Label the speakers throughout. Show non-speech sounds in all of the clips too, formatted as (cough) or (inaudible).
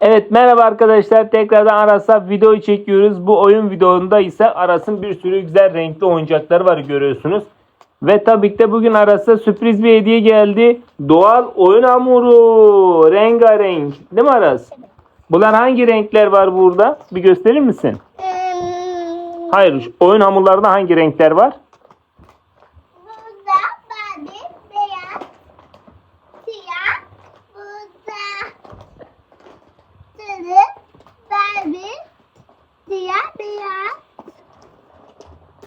Speaker 1: Evet merhaba arkadaşlar tekrardan Aras'a video çekiyoruz. Bu oyun videonda ise Aras'ın bir sürü güzel renkli oyuncakları var görüyorsunuz. Ve tabii ki de bugün Aras'a sürpriz bir hediye geldi. Doğal oyun hamuru. Rengarenk. Değil mi Aras? Bunlar hangi renkler var burada? Bir gösterir misin? Hayır. Oyun hamurlarında hangi renkler var?
Speaker 2: Burada mavi, beyaz, siyah, burada sarı, mavi, siyah, beyaz.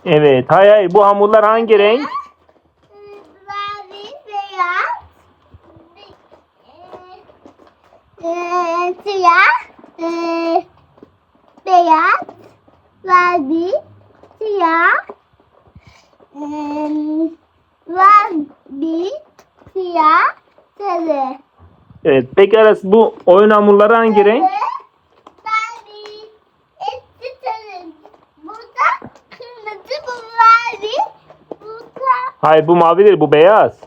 Speaker 1: Evet. Hayır hayır. Bu hamurlar hangi renk?
Speaker 2: Mavi, beyaz, e, e, siyah, e, beyaz, mavi, siyah, e, mavi, siyah, sarı.
Speaker 1: Evet. Peki Aras bu oyun hamurları hangi renk?
Speaker 2: Mavi, etli sarı. Burada kırmızı, bu mavi, burada
Speaker 1: Hayır bu mavi değil bu beyaz.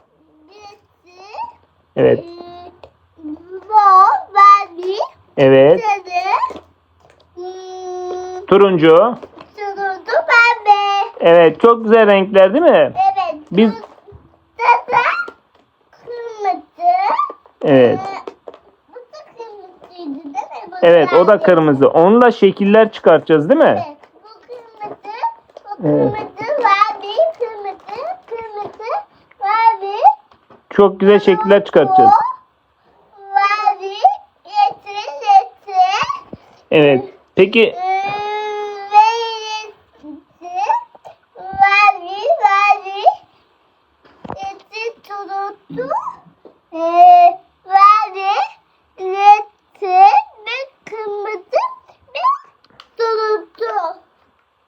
Speaker 1: Evet.
Speaker 2: Mor, mavi,
Speaker 1: Evet.
Speaker 2: hmm,
Speaker 1: Turuncu.
Speaker 2: turuncu, pembe.
Speaker 1: Evet çok güzel renkler değil mi?
Speaker 2: Evet.
Speaker 1: Biz-
Speaker 2: kırmızı.
Speaker 1: Evet.
Speaker 2: Ee, Bu da kırmızıydı değil mi? Bu
Speaker 1: Evet o da kırmızı. Onunla şekiller çıkartacağız değil mi?
Speaker 2: Evet. Bu kırmızı, bu
Speaker 1: Evet.
Speaker 2: kırmızı, mavi, kırmızı, kırmızı, mavi.
Speaker 1: Çok güzel şekiller çıkartacağız. Evet. Peki
Speaker 2: Ee,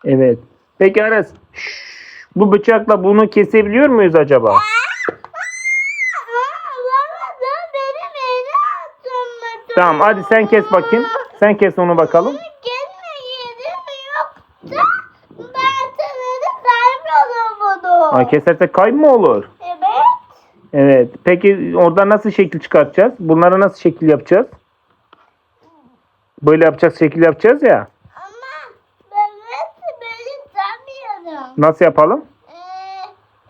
Speaker 1: evet. Peki Aras şşş, bu bıçakla bunu kesebiliyor muyuz acaba? Tamam hadi sen kes bakayım. Sen kes onu bakalım. Ha, kesersek kayıp mı olur?
Speaker 2: Evet.
Speaker 1: Evet. Peki orada nasıl şekil çıkartacağız? Bunlara nasıl şekil yapacağız? Böyle yapacağız, şekil yapacağız ya.
Speaker 2: Ama ben nasıl böyle sanmıyorum.
Speaker 1: Nasıl yapalım?
Speaker 2: Ee,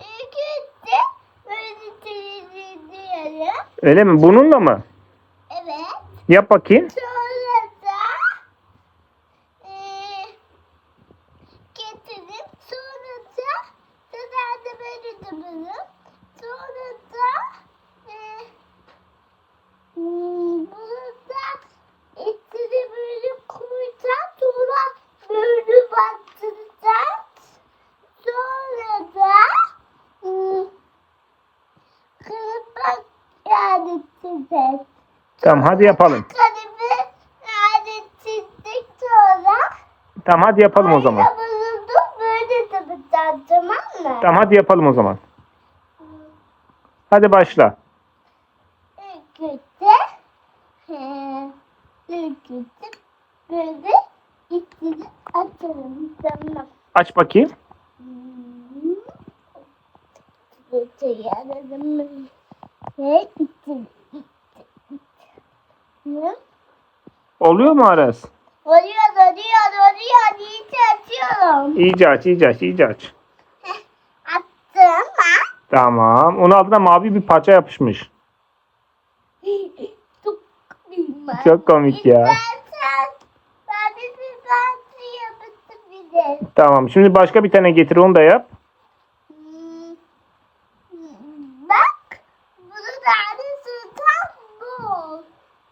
Speaker 2: ilk önce böyle temizleyelim.
Speaker 1: Öyle mi? Bununla mı? Yap bakayım.
Speaker 2: Sonra da eee getirip sonra da da böyle dururum. Sonra da hmm, bunu da etini böyle koyacağız. Sonra böyle bastıracağız. Sonra da hmm, kırmak yani çizeceğiz.
Speaker 1: Tamam hadi yapalım.
Speaker 2: Kalemi çizdik sonra.
Speaker 1: Tamam hadi yapalım o zaman.
Speaker 2: Bulundum böyle yapacağız tamam mı?
Speaker 1: Tamam hadi yapalım o zaman. Hadi başla.
Speaker 2: İlk önce böyle içini açalım tamam.
Speaker 1: Aç bakayım.
Speaker 2: Hmm. Ve içini. Hı?
Speaker 1: Oluyor mu Aras?
Speaker 2: Oluyor, oluyor, oluyor. İyice açıyorum.
Speaker 1: İyice aç, iyice aç, iyice aç. (laughs)
Speaker 2: Attım ha.
Speaker 1: Tamam. Onun altına mavi bir parça yapışmış. (laughs)
Speaker 2: Çok bilmem.
Speaker 1: Çok komik ya.
Speaker 2: İstersen ben bir parça yapabilirim.
Speaker 1: Tamam. Şimdi başka bir tane getir onu da yap.
Speaker 2: Hmm. Hmm, Bak. Bunu tane sultan bu.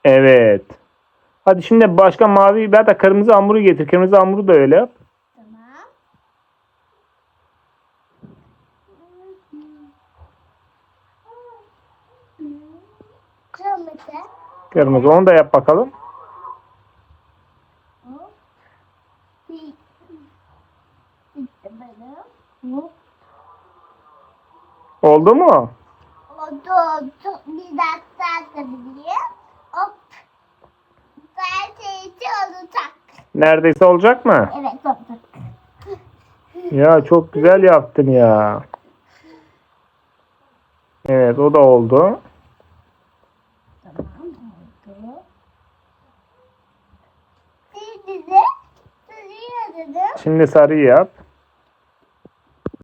Speaker 1: Evet. Hadi şimdi başka mavi veya da kırmızı hamuru getir. Kırmızı hamuru da öyle yap.
Speaker 2: Kırmızı.
Speaker 1: Kırmızı onu da yap bakalım.
Speaker 2: Bir.
Speaker 1: Oldu mu?
Speaker 2: Oldu. Bir dakika. Hop. Neredeyse olacak.
Speaker 1: Neredeyse olacak mı?
Speaker 2: Evet olacak.
Speaker 1: Ya çok güzel yaptın ya. Evet o da oldu.
Speaker 2: Tamam oldu. Şimdi de sarıyı dedim.
Speaker 1: Şimdi sarıyı yap.